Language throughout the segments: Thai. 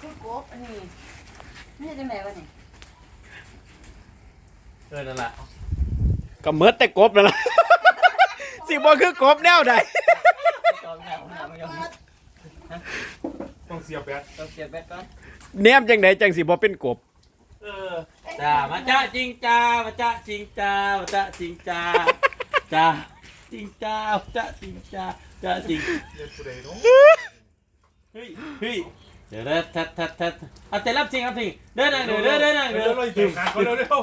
คือกบอันนี้นี่จะแม่วะนี่เออนั่นแหละก็เมิดแต่กบนั่นล่ะสิบ่คือกบแนวใดจอมแนวแนวไม่ยอมต้องเสียบแบตต้องเสียบแบตก่อนแนมจังไดจังสิบ่เป็นกบ เออจ้ามาจ้าจริงจ้ามาจ้าจริงจ้ามาจ้าจริงจ้าจ้าจริงจ้าจ้าจริงจ้าจ้าจริงเรียกกูได้เนาะเฮ้ยเฮ้ย เดี๋ยวเด้อทัดทัดทัดเอาแต่รับจริงรับจริงเดินนั่งเดินเดินเดินนั่งเร็เดิวนเร็วเลยเตะขาเขาเร็วเร็ว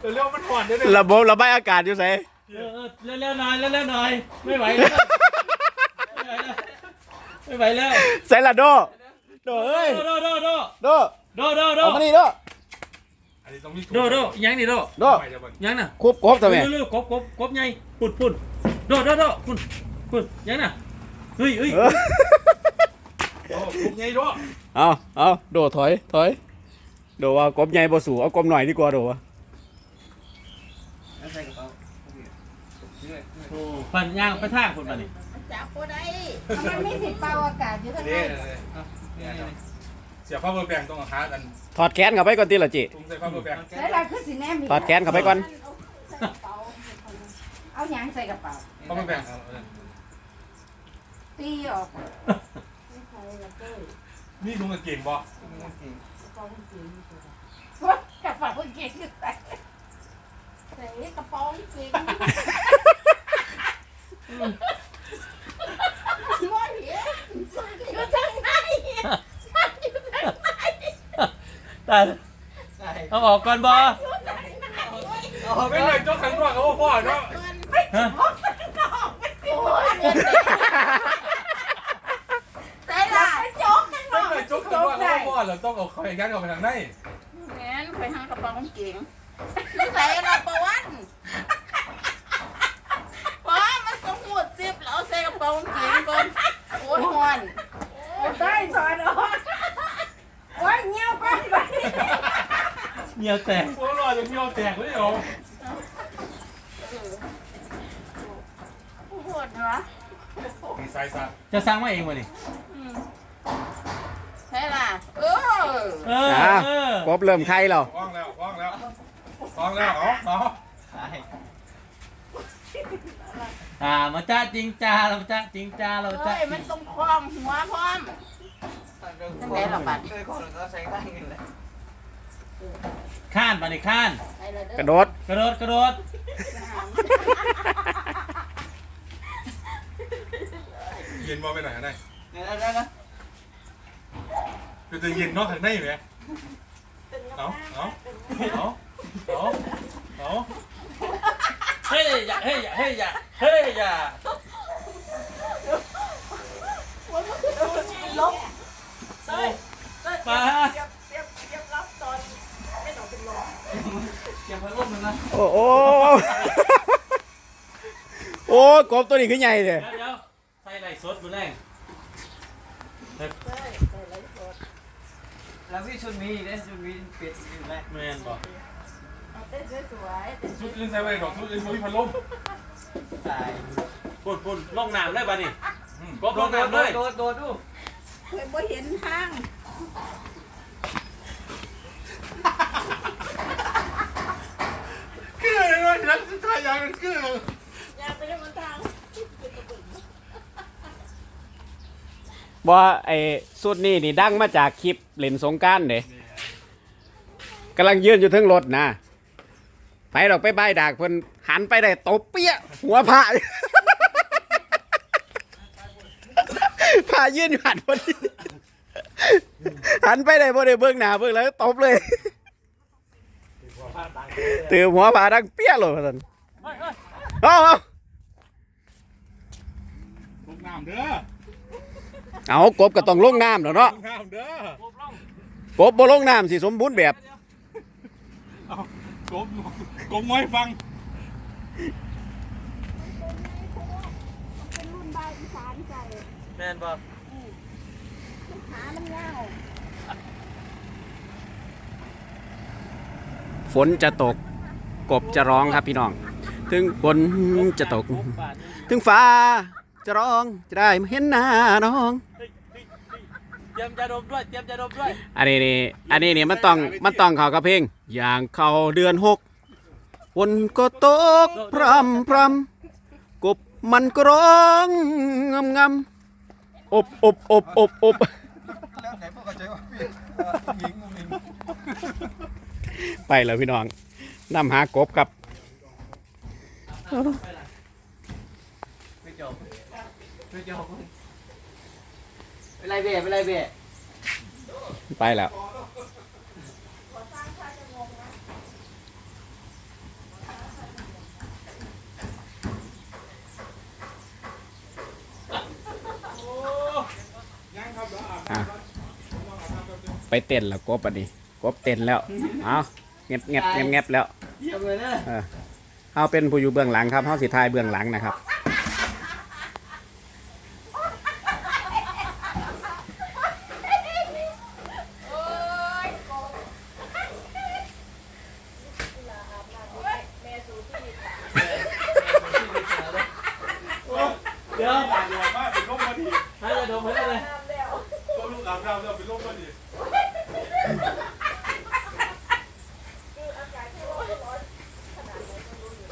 เร็วเร็วมันผ่อนเร็วเร็วระบบระบายอากาศอยู่ไสเออเออเร็วๆหน่อยเร็วๆหน่อยไม่ไหวแล้วไม่ไหวแล้วไสละโดโดเอ้ยโดโดโดโดโดโดโดเอามานี่โดอันนี้ต้องมีโดโดยังนี่โดโดไปเดี๋ยวก่อนยังน่ะคุบกบทำไมเร็วๆกบกบกบใหญ่ปุ่นปุ่นโดโดโดปุ่นปุ่นยังน่ะเฮ้ยเฮ้ยเออ โอ้ลุกไงด้วยเอาเอาโดถอย ถอยโดว่ากบใหญ่บ่สู่เอากบหน่อยดีกว่าโดว่าโอ้ปันย่างไปทางคนปันนี่มันจับบ่ได้มันไม่สิเป่าอากาศอยู่ข้างในนี่เสียบผ้าเบอร์แบงต้องหากันถอดแขนเข้าไปก่อนติล่ะจิตุ้งใส่ผ้าเบอร์แบงใส่ละคือสิแนมอีถอดแขนเข้าไปก่อนใส่กระเป๋าเอาหยังใส่กระเป๋าผ้าเบอร์แบงตีออก นี่ลุงกางเกงบ่ว่ากระเป๋าเก่งอยู่ใส่ใส่กระเป๋าเก่งมอนเหี้ยอยู่ทางไหนอยู่ทางไหนตายเอาออกก่อนบอไม่เลยจกขังด้วยเขาพ่อเนาะฮะ อเราต้องเอาคอยยันออกไปทางไหนแม่นไปหากระเป๋าเก่งนี่ใส่ละประวันว้ามันต้องหมดซิบแล้วใส่กระเป๋าเก่งก่อนโอ้ยหอนได้สอนออกโอ้ยเงี้ยวไปไปเหนียวแตกโอ้รอจะเที่ยวแตกเลยเหรอปวดวะดีไซน์ซะจะสร้างมาเองวะนี่ ใช่ล่ะเออ เออ อะ เออ กบเริ่มใครแล้วคล้องแล้วคล้องแล้วคล้องแล้วอ๋ออ๋ออ่ามาจ้าจริงจ้าเราจ้าจริงจ้าเราจ้าเอ้ยมันตรงคล้องหัวพร้อมทั้งได๋ล่ะบัดเคยคนก็ใส่ได้เงินเลยข้านบัดนี้ข้านกระโดดกระโดดกระโดดเย็นมอไปไหนได้เดี๋ยวๆๆเป็นตัวเย็นเนาะข้างในไหม ต้องเป็นลมเก็บพัดลมมันนะโอ้โอ้โอ้กบตัวนี้คือใหญ่เลย เดี๋ยวเดี๋ยวใส่ไหลสดมือแรง แล้วพี่ ชุดมีเนี่ยชุดมีเป็ดอยู่ไหมแมนบอกเต้นสวยๆเต้นชุดอื่นใส่ไว้ดอกชุดอื่นมีพัดลมตายปุ่นปุ่นลงน้ำเลยบ้านี่กบโดลดงโดดน้ำเลยโดดโดดดูเคยบ่เห็นทาง เกลือเลยนักสุดท้ายยังเป็นเกลือ อย่าไปเล่นบนทาง ว่าไอ้สุดนี่นี่ดังมาจากคลิปเล่นสงกรารเด้กำลังยืนอยู่เทึงรถนะไปดอกไปใบายดากเพิ่นหันไปได้ตบเปี้ยหัวผ้าผ้ายืนอยู่หันพอดีหันไปได้บ่ได้เบิ่งหน้าเบิ่งแล้วตบเลยตื่นหัวผ้าดังเปี้ยเลยว่าซั่นเอาเอาลงน้ำเด้อ เอากบก็ต้องลงน้ำแล้วเนาะลงน้ำเด้อกบบ่ลงน้ำสิสมบูรณ์แบบกบกบง้อยฟังเป็นรุ่นใบอีสานใจแมนบอกขามันยาวฝนจะตกกบจะร้องครับพี่น้อง ถึงฝนจะตก ถึงฟ้า จะร้องจะได้มาเห็นหน้าน้อง เตรียมจะดมด้วยเตรียมจะดมด้วยอันนี้นี่อันนี้นี่มันต้องมันต้องเข้ากับเพลงอย่างเข้าเดือนหกฝนก็ตกพรำพรำกบมันก็ร้องงำงำอบอบอบอบอบแล้วไหนพวกเขาใจว่าพี่หญิงหญิงไปแล้วพี่น้องนำหากบครับไม่จบ ไม่จบเป็นไรเบ้เป็นไรเบ้ไปแล้ว อะ ไปเต้นแล้วกบอันนี้กบเต้นแล้ว เอาเงียบเงียบเงียบเงียบแล้ว เยี่ยมเลยนะ เออเอาเป็นผู้อยู่เบื้องหลังครับเขาสิทายเบื้องหลังนะครับ เดี๋ยว ตายมากเป็นลมพอดี ให้จะดมให้เลย ตัวลูกอาบน้ำแล้วเป็นลมพอดี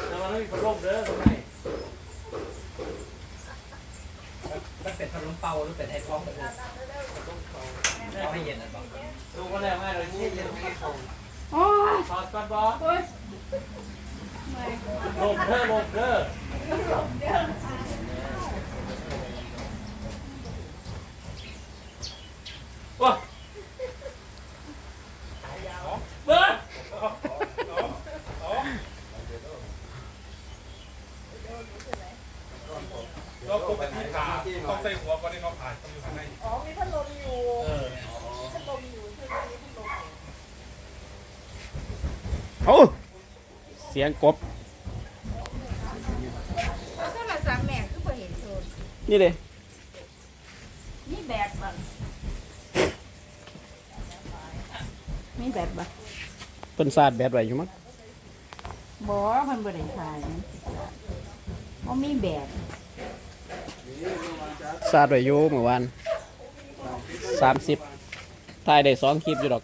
แต่มันไม่มีพัดลมเด้อตรงไหน มันเป็นพัดลมเป่า หรือเป็นไอ้ฟองแบบนี้เอาให้เย็นนะบอกดูก็แล้วแม่เลยให้เย็นไม่ฟองโอ้ยถอดก่อนบอโอ้ยลมเด้อลมเด้อว้าเบิร์ด เราปกติขาต้องใส่หัวก่อนที่น้องผ่านต้องอยู่ข้างใน อ๋อมีพัดลมอยู่ เออ มีพัดลมอยู่ใช่ไหมมีพัดลมอยู่ โอ้เสียงกบแล้วโทรศัพท์แม่คือบ่เห็นโทรนี่เลยมีแบตบ่มีแบตบ่เป็นซาดแบบไรอยู่มั้งบ่เพิ่นบ่ได้ขายบ่มีแบตซาดไว้อยู่เมื่อวานสามสิบทายได้สองคลิปอยู่ดอก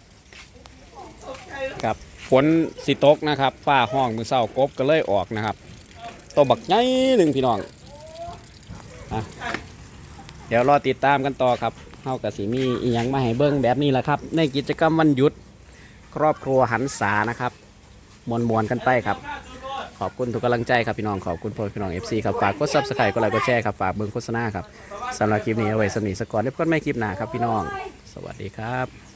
ครับ ฝนสิตกนะครับฟ้าห้องมือเศร้ากบก็เลยออกนะครับตัวบักใหญ่หนึ่งพี่น้องอะเดี๋ยวรอติดตามกันต่อครับเฮากับสีมีอีหยังมาให้เบิ้งแบบนี้แหละครับ ในกิจกรรมวันหยุดครอบครัวหันษานะครับมวนมวนๆกันไปครับ ขอบคุณทุกกำลังใจครับพี่น้องขอบคุณพ่อพี่น้อง FC ครับฝากกด Subscribe กดไลค์กดแชร์ครับฝากเบิ้งโฆษณาครับสำหรับคลิปนี้เอาไว้สำนีสกก่อนเดี๋ยวพบกันไม่คลิปหนาครับพี่น้อง สวัสดีครับ